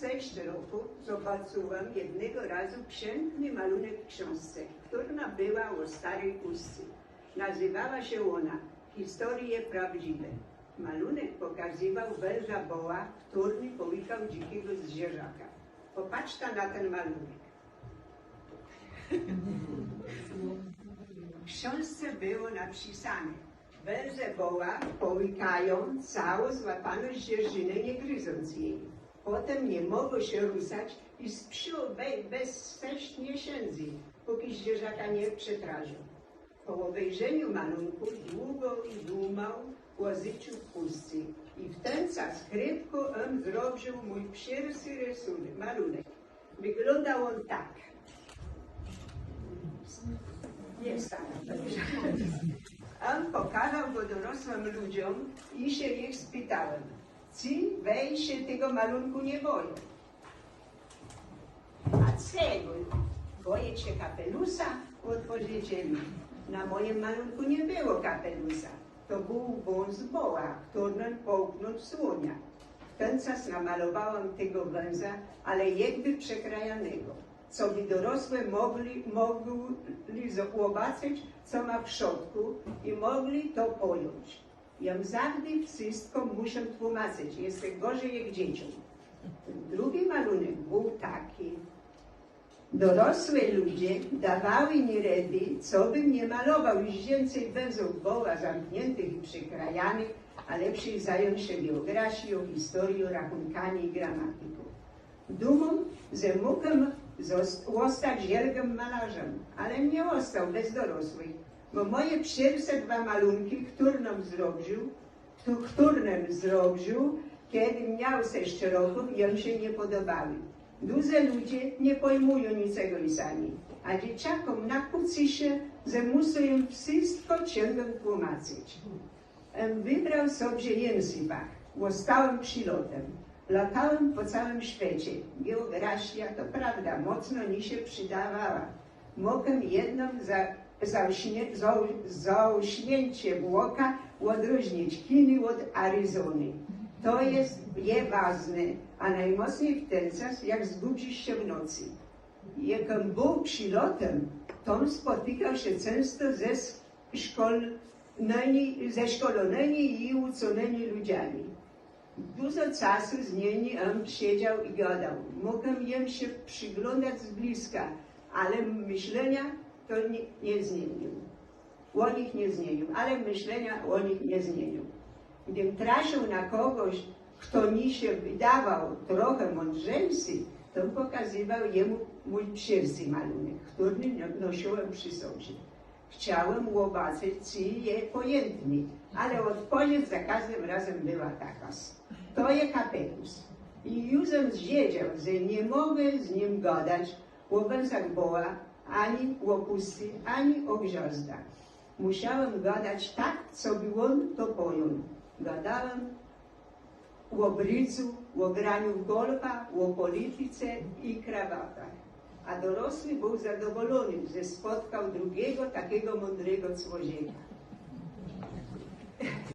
6 roku zobaczyłam jednego razu piękny malunek w książce, która była o starej pustce. Nazywała się ona Historie prawdziwe. Malunek pokazywał węża boła, który połykał dzikiego zwierzaka. Popatrzcie na ten malunek. W książce było napisane, węże boła połykają całą złapaną zwierzynę, nie gryząc jej. Potem nie mogło się ruszać i be- bez sześć miesięcy, póki zwierzaka nie przetrażył. Po obejrzeniu malunku długo i dumał o życiu w pustce. I w ten czas krybko on zrobił mój pierwszy rysunek, malunek. Wyglądał on tak. Jest tak. dobrze. On pokazał go dorosłym ludziom i się ich spytałem, czy wej się tego malunku nie boją? A czego? Boję się kapelusa? Odpowiedzieli. Na moim malunku nie było kapelusa. To był wąs boła, którym połknął słonia. Ten czas namalowałam tego węża, ale jakby przekrajanego, co by dorosłe mogli, mogli zobaczyć, co ma w środku i mogli to pojąć. Ja zawsze wszystko muszę tłumaczyć, jest gorzej jak dzieciom. Drugi malunek był taki, Dorosłe ludzie dawały mi rady, co bym nie malował już więcej węzłów boła zamkniętych i przykrajanych, a lepiej zająć się biografią, historią, rachunkami i gramatyką. Dumą, że mógłbym zostać wielkim malarzem, ale nie został bez dorosłych, bo moje pierwsze dwa malunki, które nam zrobił, które zrobił, kiedy miał sześć roków, jemu się nie podobały. Duże ludzie nie pojmują niczego i sami, a dzieciakom nakłóci się, że muszą im wszystko ciągle tłumaczyć. Wybrał sobie języka, zostałem pilotem. Latałem po całym świecie. Geografia, to prawda, mocno mi się przydawała. Mogłem jedną za, zauśnie, zau, zauśnięcie oka odróżnić Chiny od Arizony. To jest je ważne, a najmocniej w ten czas, jak zbudzisz się w nocy. Jak był pilotem, to on spotykał się często ze szkolnymi, ze szkolonymi i uczonymi ludźmi. Dużo czasu z nimi on siedział i gadał. Mogłem im się przyglądać z bliska, ale myślenia to nie, nie zmienił. Nich nie zmienił, ale myślenia nich nie zmienił. Gdym trafił na kogoś, kto mi się wydawał trochę mądrzejszy, to pokazywał jemu mój pierwszy malunek, który nosiłem przy sobie. Chciałem zobaczyć, czy je pojętny, ale odpowiedź za każdym razem była taka. To jest kapelus. I już wiedział, że nie mogę z nim gadać o węzach boła, ani o pusty, ani o gwiazdach. Musiałem gadać tak, co by on to pojął. Gadałem o brycu, o graniu w golfa, o polityce i krawatach. A dorosły był zadowolony, że spotkał drugiego takiego mądrego człowieka.